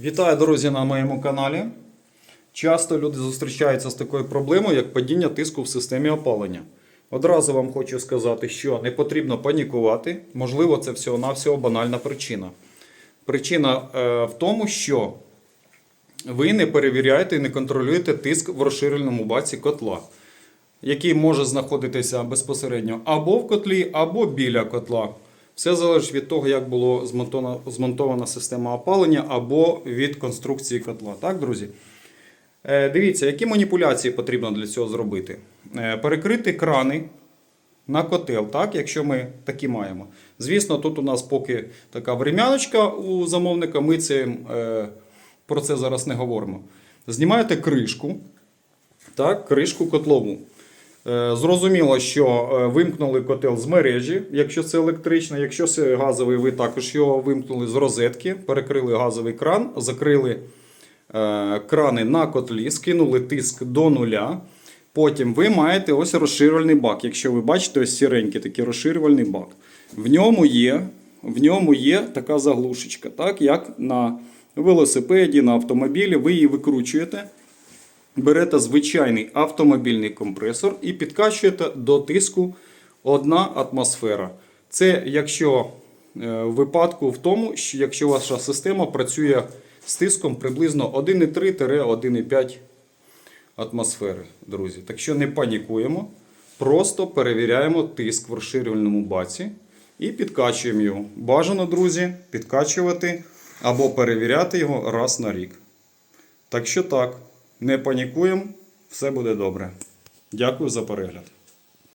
Вітаю, друзі, на моєму каналі. Часто люди зустрічаються з такою проблемою, як падіння тиску в системі опалення. Одразу вам хочу сказати, що не потрібно панікувати. Можливо, це всього-навсього банальна причина. Причина е, в тому, що ви не перевіряєте і не контролюєте тиск в розширеному баці котла, який може знаходитися безпосередньо або в котлі, або біля котла. Все залежить від того, як було змонтована, система опалення або від конструкції котла. Так, друзі? Е, дивіться, які маніпуляції потрібно для цього зробити. Е, перекрити крани на котел, так, якщо ми такі маємо. Звісно, тут у нас поки така врем'яночка у замовника, ми це, е, про це зараз не говоримо. Знімаєте кришку, так, кришку котлову. Е, Зрозуміло, що е, вимкнули котел з мережі, якщо це електричний, якщо це газовий, ви також його вимкнули з розетки, перекрили газовий кран, закрили е, крани на котлі, скинули тиск до нуля. Потім ви маєте ось розширювальний бак. Якщо ви бачите, ось сіренький такий розширювальний бак. В ньому є, в ньому є така заглушечка, так, як на велосипеді, на автомобілі, ви її викручуєте. Берете звичайний автомобільний компресор і підкачуєте до тиску 1 атмосфера. Це якщо е, в випадку в тому, що якщо ваша система працює з тиском приблизно 1,3-1,5 атмосфери, друзі. Так що не панікуємо, просто перевіряємо тиск в розширювальному баці і підкачуємо його. Бажано, друзі, підкачувати або перевіряти його раз на рік. Так що так, не панікуємо, все буде добре. Дякую за перегляд.